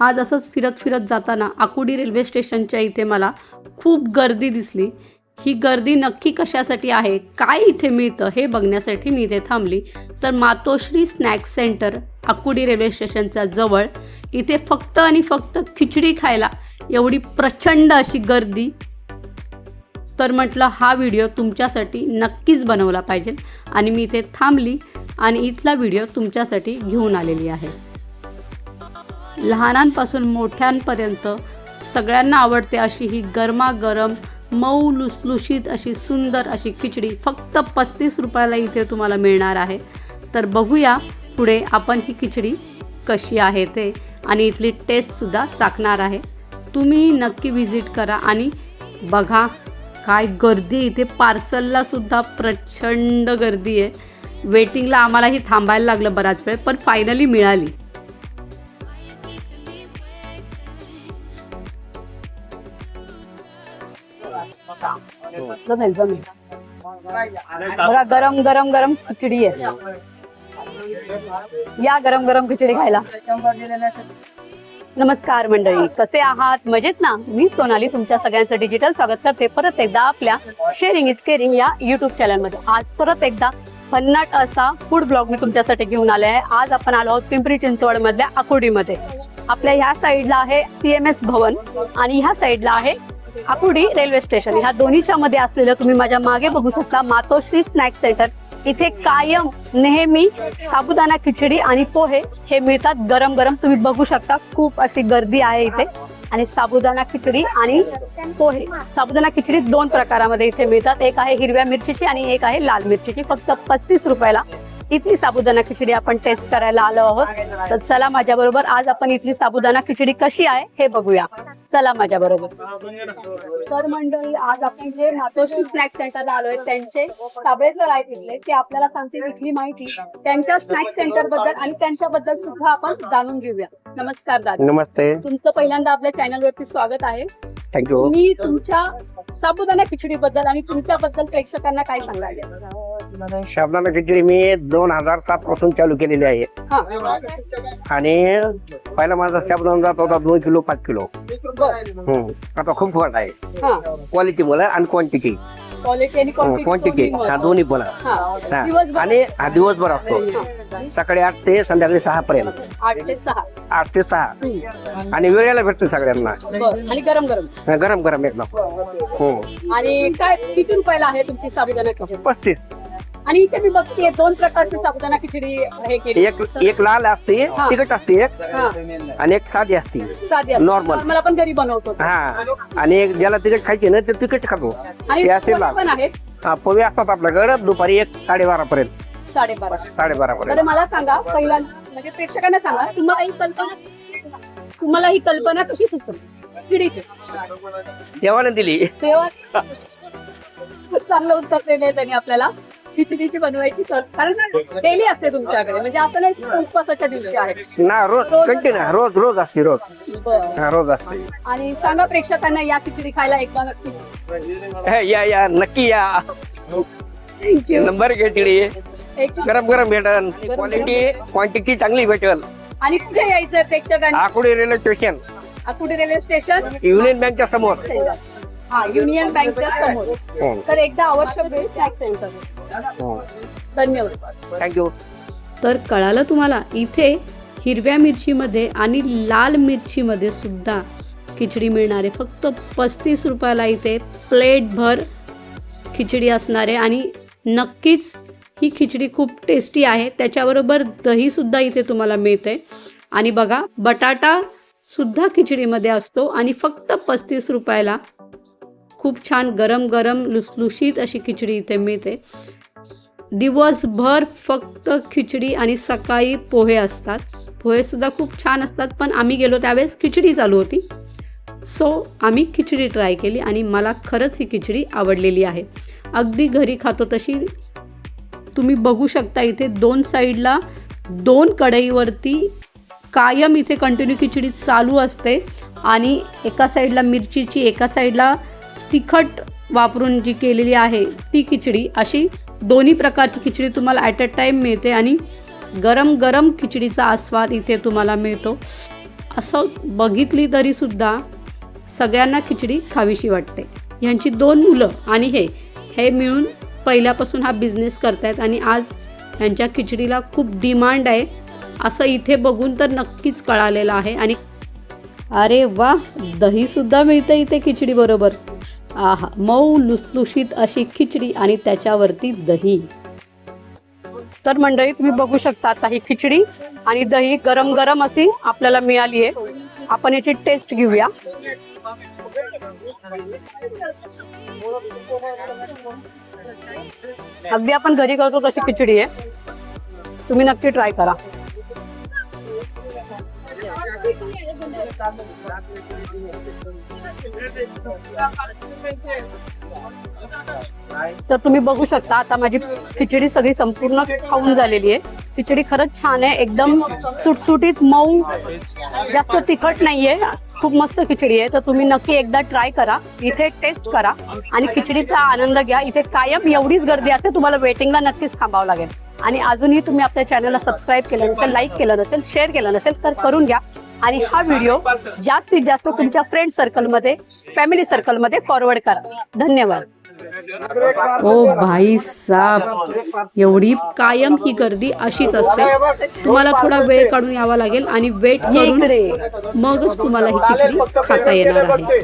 आज असंच फिरत फिरत जाताना आकुडी रेल्वे स्टेशनच्या इथे मला खूप गर्दी दिसली. ही गर्दी नक्की कशासाठी आहे? काय इथे मिळतं हे बघण्यासाठी मी इथे थांबली. तर Matoshri snacks center Akurdi railway स्टेशनच्या जवळ. इथे फक्त आणि फक्त खिचडी खायला एवढी प्रचंड अशी गर्दी. तर म्हटलं हा व्हिडिओ तुमच्यासाठी नक्कीच बनवला पाहिजे. आणि मी इथे थांबली आणि इथला व्हिडिओ तुमच्यासाठी घेऊन आलेली आहे. लहानांपासून मोठ्यांपर्यंत सगळ्यांना आवडते अशी ही गरमागरम मऊ लुसलुशीत अशी सुंदर अशी खिचडी फक्त पस्तीस रुपयाला इथे तुम्हाला मिळणार आहे. तर बघूया पुढे आपण ही खिचडी कशी आहे ते आणि इथली टेस्टसुद्धा चाकणार आहे. तुम्ही नक्की व्हिजिट करा आणि बघा काय गर्दी इथे. पार्सललासुद्धा प्रचंड गर्दी आहे. वेटिंगला आम्हालाही थांबायला लागलं बराच वेळ पण फायनली मिळाली. जमेल जमेल. बघा गरम गरम गरम खिचडी आहे. या गरम गरम खिचडी खायला. नमस्कार मंडळी कसे आहात? मजेत ना? मी सोनाली तुमच्या सगळ्यांचं डिजिटल स्वागत करते. परत एकदा आपल्या शेअरिंग इज केअरिंग या युट्यूब चॅनलमध्ये आज परत एकदा भन्नाट असा फूड ब्लॉग मी तुमच्यासाठी घेऊन आले आहे. आज आपण आलो आहोत पिंपरी चिंचवड मधल्या आकुर्डीमध्ये. आपल्या ह्या साईडला आहे सीएमएस भवन आणि ह्या साईडला आहे हापुडी रेल्वे स्टेशन. ह्या दोन्हीच्या मध्ये असलेलं तुम्ही माझ्या मागे बघू शकता मातोश्री स्नॅक सेंटर. इथे कायम नेहमी साबुदाणा खिचडी आणि पोहे हे मिळतात. गरम गरम तुम्ही बघू शकता. खूप अशी गर्दी आहे इथे. आणि साबुदाणा खिचडी आणि पोहे. साबुदाणा खिचडी दोन प्रकारामध्ये इथे मिळतात. एक आहे हिरव्या मिरचीची आणि एक आहे लाल मिरचीची. फक्त पस्तीस रुपयाला इथली साबुदाणा खिचडी आपण टेस्ट करायला आलो आहोत. तर चला माझ्या बरोबर आज आपण इथली साबुदाणा खिचडी कशी आहे हे बघूया. चला माझ्या बरोबर तर मंडळी आज आपण जे मातोश्री स्नॅक सेंटरला आलोय त्यांचे साबळेसर आहेत इथले ते आपल्याला सांगतील इथली माहिती. त्यांच्या स्नॅक सेंटरबद्दल आणि त्यांच्याबद्दल सुद्धा आपण जाणून घेऊया. नमस्कार दादा. नमस्ते. तुमचं पहिल्यांदा आपल्या चॅनल वरती स्वागत आहे. थँक्यू मी तुमच्या साबुदाणा खिचडी बद्दल आणि तुमच्याबद्दल प्रेक्षकांना काय सांगाल? शाबदाना खिचडी मी दोन हजार सात पासून चालू केलेली आहे. हा. आणि पहिला माझा शाबदाना जात होता दोन किलो पाच किलो. बर. हम्म. आता खूप फरक आहे. हा. क्वालिटी बोला आणि क्वांटिटी क्वालिटी आणि क्वांटिटी हा दोन्ही बोला. हा. दिवसभर. आणि हा दिवसभर असतो. सकाळी आठ ते संध्याकाळी सहा पर्यंत. आठ ते सहा. आठ ते सहा. हम्म. आणि वेळेला भेटतो सगळ्यांना. बर. आणि गरम गरम गरम गरम एकदम. हो. आणि काय किती रुपयाला आहे तुमची साबुदाणा खिचडी पस्तीस. आणि इथे मी बघते दोन प्रकारची साबुदाणा खिचडी हे केली. एक एक लाल असते हा. तिखट असते एक हा. आणि एक साधी असते साधी असते. Normal. Normal आपण घरी बनवतो. हा. आणि एक ज्याला तिखट खायची ना ते तिखट खातो. आणि ते असते पोहे लाल. पण आहेत. हा पोहे असतात आपल्याकडे दुपारी एक साडेबारा पर्यंत साडेबारा. साडेबारा बरं पर्यंत मला सांगा पहिला म्हणजे प्रेक्षकांना सांगा तुम्हाला ही कल्पना तुम्हाला ही कल्पना कशी सुचली? खिचडीची. देवाने दिली. तेव्हा चांगलं उत्तर दिलंय त्यांनी आपल्याला खिचडीची बनवायची कल कारण डेली असते तुमच्याकडे. म्हणजे असं नाही की उपवासाच्या दिवशी आहे. ना रोज कंटिन्यू रोज रोज असते रोज. बरं. हा रोज असते. आणि सांगा प्रेक्षकांना या खिचडी खायला एकदा नक्की हे, या या नक्की या. Thank you number khichdi. एक गरम गरम भेटल. क्वालिटी क्वांटिटी चांगली भेटेल. आणि कुठे यायचंय प्रेक्षकांना? Akurdi railway station. कुठे रेल्वे स्टेशन? युनियन बँकच्या समोर. हा युनियन बँकच्या समोर. हो, तर एकदा अवश्य भेट स्नॅक सेंटर हो. धन्यवाद. थँक्यू तर कळालं तुम्हाला इथे हिरव्या मिरचीमध्ये आणि लाल मिरचीमध्ये सुद्धा खिचडी मिळणार आहे फक्त पस्तीस रुपयाला इथे प्लेटभर खिचडी असणार आहे आणि नक्कीच ही खिचडी खूप टेस्टी आहे. त्याच्याबरोबर दहीसुद्धा इथे तुम्हाला मिळते. आणि बघा बटाटा सुद्धा खिचडीमध्ये असतो आणि फक्त पस्तीस रुपयाला खूप छान गरम गरम लुसलुशीत अशी खिचडी इथे मिळते. दिवसभर फक्त खिचडी आणि सकाळी पोहे असतात. पोहेसुद्धा खूप छान असतात पण आम्ही गेलो त्यावेळेस खिचडी चालू होती. सो आम्ही खिचडी ट्राय केली आणि मला खरंच ही खिचडी आवडलेली आहे. अगदी घरी खातो तशी. तुम्ही बघू शकता इथे दोन साईडला दोन कढईवरती कायम इथे कंटिन्यू खिचडी चालू असते आणि एका साईडला मिरचीची एका साईडला तिखट वापरून जी केलेली आहे ती खिचडी अशी दोन्ही प्रकारची खिचडी तुम्हाला ॲट अ टाईम मिळते आणि गरम गरम खिचडीचा आस्वाद इथे तुम्हाला मिळतो. असं बघितली तरीसुद्धा सगळ्यांना खिचडी खावीशी वाटते. ह्यांची दोन मुलं आणि हे हे मिळून पहिल्यापासून हा बिझनेस करतायत आणि आज ह्यांच्या खिचडीला खूप डिमांड आहे. असं इथे बघून तर नक्कीच कळालेलं आहे आणि अरे वा दहीसुद्धा मिळतं इथे खिचडी बरोबर. आहा मऊ लुसलुशीत अशी खिचडी आणि त्याच्यावरती दही. तर मंडळी तुम्ही बघू शकता आता ही खिचडी आणि दही गरम गरम अशी आपल्याला मिळाली आहे. आपण याची टेस्ट घेऊया. अगदी आपण घरी करतो तशी खिचडी आहे. तुम्ही नक्की ट्राय करा. तर तुम्ही बघू शकता आता माझी खिचडी सगळी संपूर्ण खाऊन झालेली आहे. खिचडी खरंच छान आहे एकदम सुटसुटीत मऊ जास्त तिखट नाहीये खूप मस्त खिचडी आहे. तर तुम्ही नक्की एकदा ट्राय करा इथे टेस्ट करा आणि खिचडीचा आनंद घ्या. इथे कायम एवढीच गर्दी असते तुम्हाला वेटिंगला नक्कीच थांबावं लागेल. आणि अजूनही तुम्ही आपल्या चॅनलला सबस्क्राईब केलं नसेल लाईक केलं नसेल शेअर केलं नसेल तर करून घ्या. आणि हा व्हिडिओ जास्तीत जास्त तुमच्या फ्रेंड सर्कलमध्ये फॅमिली सर्कलमध्ये फॉरवर्ड करा. धन्यवाद. ओ भाई साब एवढी कायम ही गर्दी अशीच असते. तुम्हाला थोडा वेळ काढून यावा लागेल आणि वेट करून मगच तुम्हाला ही खिचडी खाता येणार आहे.